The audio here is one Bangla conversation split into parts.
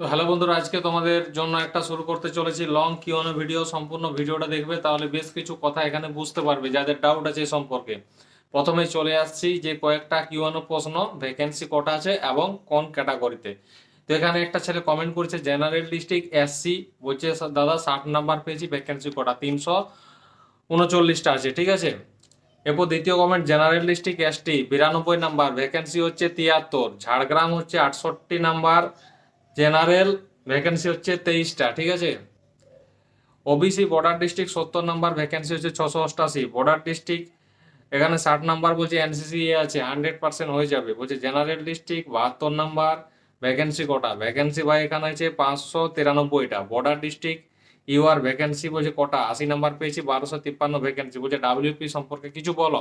তো হ্যালো বন্ধুরা, আজকে তোমাদের জন্য একটা শুরু করতে চলেছি লং কিউএনএ ভিডিও সম্পূর্ণ ভিডিওটা দেখবে, তাহলে বেশ কিছু কথা এখানে বুঝতে পারবে, যাদের ডাউট আছে এই সম্পর্কে। প্রথমে চলে আসছি যে কয়েকটা কিউএনএ প্রশ্ন ভ্যাকেন্সি কটা আছে এবং কোন ক্যাটাগরিতে তো এখানে একটা ছেলে কমেন্ট করেছে জেনারেল ডিস্ট্রিক্ট এসসি বলছে দাদা, ষাট নাম্বার পেয়েছি ভ্যাকেন্সি কটা? তিনশো উনচল্লিশটা আছে, ঠিক আছে? এরপর দ্বিতীয় কমেন্ট জেনারেল ডিস্ট্রিক্ট এসটি বিরানব্বই নাম্বার ভ্যাকেন্সি হচ্ছে তিয়াত্তর, ঝাড়গ্রাম হচ্ছে আটষট্টি নাম্বার জেনারেল ভ্যাকেন্সি হচ্ছে তেইশটা, ঠিক আছে? ওবিসি বর্ডার ডিস্ট্রিক্ট সত্তর নাম্বার ভ্যাকেন্সি হচ্ছে ছশো অষ্টাশি। বর্ডার ডিস্ট্রিক্ট এখানে ষাট নাম্বার বলছে এনসিসি আছে হান্ড্রেড পার্সেন্ট হয়ে যাবে। বলছে জেনারেল ডিস্ট্রিক্ট বাহাত্তর নাম্বার ভ্যাকেন্সি কটা? ভ্যাকেন্সি ভাই এখানে আছে পাঁচশো তিরানব্বইটা। বর্ডার ডিস্ট্রিক্ট ইউআর ভ্যাকেন্সি বলছে কটা? আশি নাম্বার পেয়েছি, বারোশো তিপ্পান্ন ভ্যাকেন্সি বলছে ডাব্লিউপি সম্পর্কে কিছু বলো?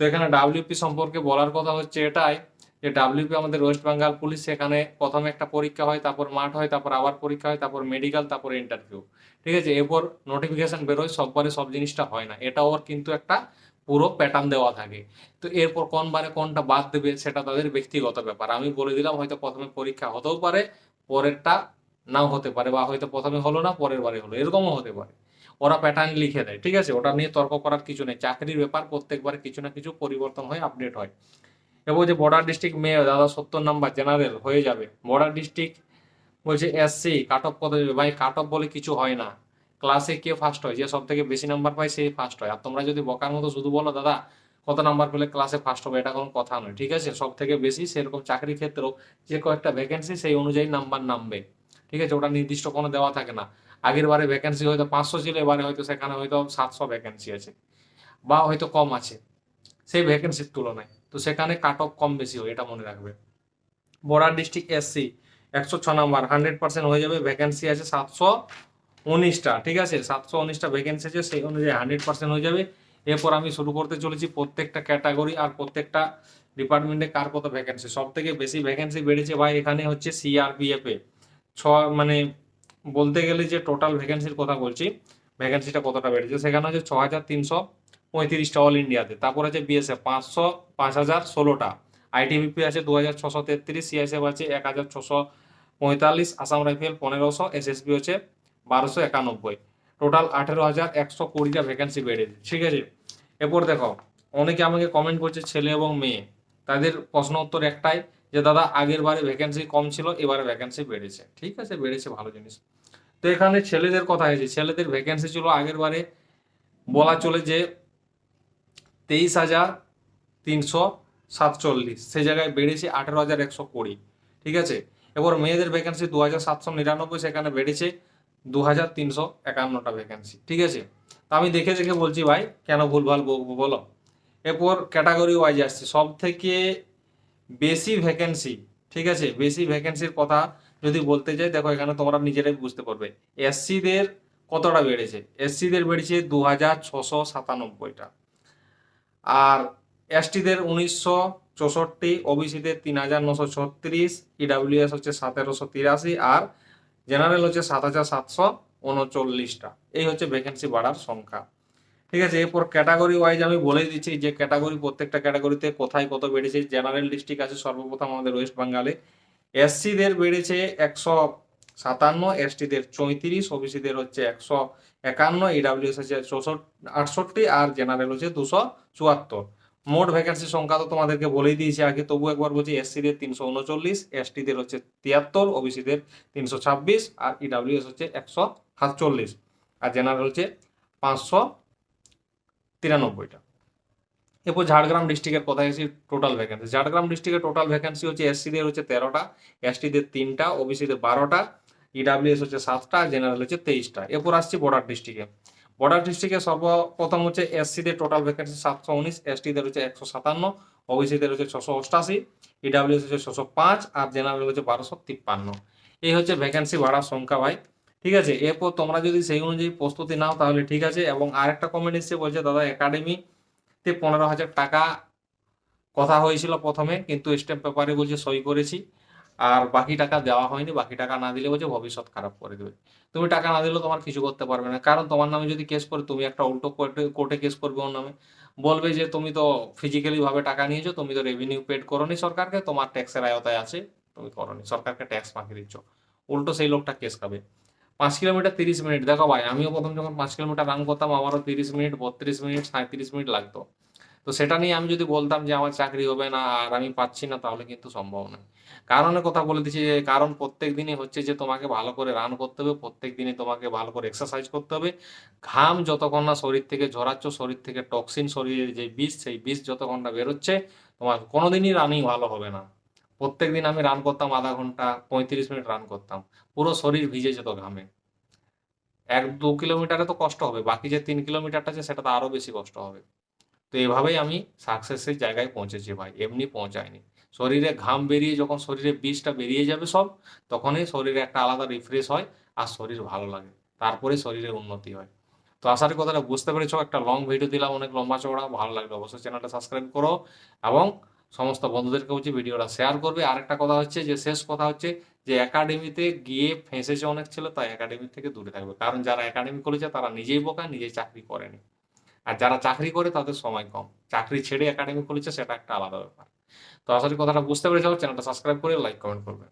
তো এখানে ডাব্লিউপি সম্পর্কে বলার কথা হচ্ছে এটাই যে ডাব্লিউপি আমাদের ওয়েস্ট বেঙ্গল পুলিশ সেখানে প্রথমে একটা পরীক্ষা হয়, তারপর মাঠ হয়, তারপর আবার পরীক্ষা হয়, তারপর মেডিকেল তারপর ইন্টারভিউ ঠিক আছে? এরপর নোটিফিকেশন বেরোয়, সববারে সব জিনিসটা হয় না। এটা ওর কিন্তু একটা পুরো প্যাটার্ন দেওয়া থাকে। তো এরপর কোন বারে কোনটা বাদ দেবে, সেটা তাদের ব্যক্তিগত ব্যাপার। আমি বলে দিলাম, হয়তো প্রথমে পরীক্ষা হতেও পারে, পরেরটা নাও হতে পারে, বা হয়তো প্রথমে হলো না, পরের বারে হলো। এরকমও হতে পারে। ওরা প্যাটার্ন লিখে দেয়, ঠিক আছে? ওটা নিয়ে তর্ক করার কিছু নেই। চাকরির ব্যাপার প্রত্যেকবারে কিছু না কিছু পরিবর্তন হয় আপডেট হয়। এবং যে বর্ডার ডিস্ট্রিক্ট মেয়ে দাদা সত্তর নাম্বার জেনারেল হয়ে যাবে। বর্ডার ডিস্ট্রিক্ট বলছে এসসি কাট অফ কত ভাই কাট অফ বলে কিছু হয় না। ক্লাসে কে ফার্স্ট হয়, যে সব থেকে বেশি নাম্বার পায় সে ফার্স্ট হয়। আর তোমরা যদি বকার মতো শুধু বলো, দাদা, কত নাম্বার পেলে ক্লাসে ফার্স্ট হবে? এটা কোনো কথা নয়, ঠিক আছে? সব থেকে বেশি সেরকম চাকরি ক্ষেত্রেও যে কয়েকটা ভ্যাকেন্সি সেই অনুযায়ী নাম্বার নামবে, ঠিক আছে? ওটা নির্দিষ্ট কোনো দেওয়া থাকে না। আগের বারে ভ্যাকেন্সি হয়তো পাঁচশো ছিল, এবারে হয়তো সেখানে হয়তো সাতশো ভ্যাকেন্সি আছে, বা হয়তো কম আছে। সেই ভ্যাকেন্সির তুলনায়। তো সেখানে কাট অফ কম বেশি হয়, এটা মনে রাখবে। বর্ডার ডিস্ট্রিক্ট এসসি একশো ছ নাম্বার হান্ড্রেড পার্সেন্ট হয়ে যাবে ভ্যাকেন্সি আছে সাতশো উনিশটা, ঠিক আছে? সাতশো উনিশটা ভ্যাকেন্সি আছে, সেই অনুযায়ী হান্ড্রেড পার্সেন্ট হয়ে যাবে। এরপর আমি শুরু করতে চলেছি প্রত্যেকটা ক্যাটাগরি আর প্রত্যেকটা ডিপার্টমেন্টে কার কত ভ্যাকেন্সি সব থেকে বেশি ভ্যাকেন্সি বেড়েছে ভাই এখানে হচ্ছে সিআরপিএফ ছ মানে বলতে গেলে যে টোটাল ভ্যাকেন্সির কথা বলছি ভ্যাকেন্সিটা কতটা বেড়েছে? সেখানে হচ্ছে ছ হাজার তিনশো পঁয়ত্রিশটা অল ইন্ডিয়াতে তারপর আছে বিএসএফ পাঁচশো, পাঁচ হাজার, ষোলোটা। আইটিবিপি আছে দু হাজার ছশো তেত্রিশ সিআইএসএফ আছে এক হাজার ছশো পঁয়তাল্লিশ আসাম রাইফেল পনেরোশো এসএসবি হচ্ছে বারোশো একানব্বই। টোটাল আঠেরো হাজার একশো কুড়িটা ভ্যাকেন্সি বেড়েছে ঠিক আছে? এরপর দেখো, অনেকে আমাকে কমেন্ট করছে ছেলে এবং মেয়ে। তাদের প্রশ্ন উত্তর একটাই, যে দাদা, আগের বারে ভ্যাকেন্সি কম ছিল, এবারে ভ্যাকেন্সি বেড়েছে। ঠিক আছে? বেড়েছে ভালো জিনিস। তো এখানে ছেলেদের কথা হয়েছে। ছেলেদের ভ্যাকেন্সি ছিল আগের বারে বলা চলে যে তেইশ হাজার তিনশো সাতচল্লিশ। সে জায়গায় বেড়েছে আঠেরো হাজার একশো কুড়ি। ঠিক আছে? এবার মেয়েদের ভ্যাকেন্সি দু হাজার সাতশো নিরানব্বই, সেখানে বেড়েছে দু হাজার তিনশো একান্নটা ভ্যাকেন্সি ঠিক আছে? তা আমি দেখে দেখে বলছি, ভাই, কেন ভুলভাল বলো এরপর ক্যাটাগরি ওয়াইজ আসছে। সব থেকে বেশি ভ্যাকেন্সি ঠিক আছে? বেশি ভ্যাকেন্সির কথা যদি বলতে যাই, দেখো, এখানে তোমরা নিজেরাই বুঝতে পারবে। এসসিদের কতটা বেড়েছে? এসসিদের বেড়েছে দু হাজার ছশো সাতানব্বইটা। আর এসটিদের উনিশশো চৌষট্টি ওবিসিদের তিন হাজার নশো ছত্রিশ ইডাব্লিউএস হচ্ছে সতেরোশো তিরাশি আর জেনারেল হচ্ছে সাত হাজার সাতশো উনচল্লিশটা। এই হচ্ছে ভ্যাকেন্সি বাড়ার সংখ্যা। ঠিক আছে, এরপর ক্যাটাগরি ওয়াইজ আমি বলে দিচ্ছি যে ক্যাটাগরি প্রত্যেকটা ক্যাটাগরিতে কোথায় কত বেড়েছে। জেনারেল ডিস্ট্রিক্ট আছে, সর্বপ্রথম আমাদের ওয়েস্ট বেঙ্গলে এসসিদের বেড়েছে একশো সাতান্ন এসটিদের চৌত্রিশ ওবিসিদের হচ্ছে একশো একান্ন ইডাব্লিউএস হচ্ছে আটষট্টি আর জেনারেল হচ্ছে দুশো চুয়াত্তর। মোট ভ্যাকেন্সি সংখ্যা তো তোমাদেরকে বলেই দিয়েছি আগে, তবু একবার বলছি এসসিদের তিনশো উনচল্লিশ এসটিদের হচ্ছে তিয়াত্তর ওবিসিদের তিনশো ছাব্বিশ, আর ইডাব্লিউএস হচ্ছে একশো সাতচল্লিশ, আর জেনারেল হচ্ছে পাঁচশো তিরানব্বইটা। এরপর ঝাড়গ্রাম ডিস্ট্রিক্টের কথা এসেছি টোটাল ভ্যাকেন্সি ঝাড়গ্রাম ডিস্ট্রিক্টের টোটাল ভ্যাকেন্সি হচ্ছে এসসিদের হচ্ছে তেরোটা এসটিদের তিনটা ওবিসিদের বারোটা ইডাব্লিউএস হচ্ছে সাতটা জেনারেল হচ্ছে তেইশটা। এরপর আসছি বর্ডার ডিস্ট্রিক্টে বর্ডার ডিস্ট্রিক্টে সর্বপ্রথম হচ্ছে এসসিদের টোটাল ভ্যাকেন্সি সাতশো উনিশ এসটিদের হচ্ছে একশো সাতান্ন ওবিসিদের হচ্ছে ছশো অষ্টাশি ইডাব্লিউএস হচ্ছে ছশো পাঁচ আর জেনারেল হচ্ছে বারোশো তিপ্পান্ন। এই হচ্ছে ভ্যাকেন্সি বাড়ার সংখ্যা ভাই। ঠিক আছে? এরপর তোমরা যদি সেই অনুযায়ী প্রস্তুতি নাও তাহলে ঠিক আছে। এবং আরেকটা কমেন্ট এসছে বলছে, দাদা একাডেমিতে পনেরো হাজার টাকা কথা হয়েছিল প্রথমে, কিন্তু স্ট্যাম্প পেপারে বলছে সই করেছি। আর বাকি টাকা দেওয়া হয়নি, বাকি টাকা না দিলে বলছে ভবিষ্যৎ খারাপ করে দেবে। তুমি টাকা না দিলেও তোমার কিছু করতে পারবে না। কারণ তোমার নামে যদি কেস করে, তুমি একটা উল্টো কোর্টে কোর্টে কেস করবে ওর নামে। বলবে যে তুমি তো ফিজিক্যালি ভাবে টাকা নিয়েছো, তুমি তো রেভিনিউ পেড করোনি সরকারকে, তোমার ট্যাক্সের আয়তায় আছে, তুমি করোনি। সরকারকে ট্যাক্স মাখিয়ে দিচ্ছ। উল্টো সেই লোকটা কেস খাবে। পাঁচ কিলোমিটার তিরিশ মিনিট। দেখো ভাই, আমিও প্রথম যখন পাঁচ কিলোমিটার রান করতাম, আমারও তিরিশ মিনিট, বত্রিশ মিনিট সাঁত্রিশ মিনিট লাগতো। তো সেটা নিয়ে আমি যদি বলতাম যে আমার চাকরি হবে না আর আমি পাচ্ছি না, তাহলে কিন্তু সম্ভব নয়। কারণের কথা বলে দিচ্ছি যে, কারণ প্রত্যেক দিনই হচ্ছে যে, তোমাকে ভালো করে রান করতে হবে, প্রত্যেক দিনই তোমাকে ভালো করে এক্সারসাইজ করতে হবে। ঘাম যতক্ষণ না শরীর থেকে ঝরাচ্ছ, শরীর থেকে টক্সিন শরীরের যে বিষ, সেই বিষ যতক্ষণ না বেরোচ্ছে, তোমার কোনোদিনই রানিং ভালো হবে না। প্রত্যেক দিন আমি রান করতাম আধা ঘণ্টা, পঁয়ত্রিশ মিনিট রান করতাম। পুরো শরীর ভিজে যেত ঘামে। এক দু কিলোমিটারে তো কষ্ট হবে, বাকি যে তিন কিলোমিটারটা আছে সেটা তো আরও বেশি কষ্ট হবে। তো এভাবেই আমি সাকসেসের জায়গায় পৌঁছেছি ভাই, এমনি পৌঁছায়নি। শরীরে ঘাম বেরিয়ে যখন শরীরে বিষটা বেরিয়ে যাবে সব, তখনই শরীরে একটা আলাদা রিফ্রেশ হয় আর শরীর ভালো লাগে, তারপরে শরীরের উন্নতি হয়। তো আশা করি কথাটা বুঝতে পেরেছ, একটা লং ভিডিও দিলাম, অনেক লম্বা চওড়া, ভালো লাগল অবশ্যই চ্যানেলটা সাবস্ক্রাইব করো এবং সমস্ত বন্ধুদেরকে বলছি ভিডিওটা শেয়ার করবে। আরেকটা কথা হচ্ছে যে, শেষ কথা হচ্ছে যে একাডেমিতে গিয়ে ফেঁসেছে অনেক ছিল, তাই একাডেমি থেকে দূরে থাকবে। কারণ যারা একাডেমি করেছে, তারা নিজেই বোকা, নিজেই চাকরি করেনি। আর যারা চাকরি করে তাদের সময় কম। চাকরি ছেড়ে একাডেমি খুলেছে, সেটা একটা আলাদা ব্যাপার। তো আসলে কথাটা বুঝতে পেরেছ, চ্যানেলটা সাবস্ক্রাইব করে লাইক কমেন্ট করবে।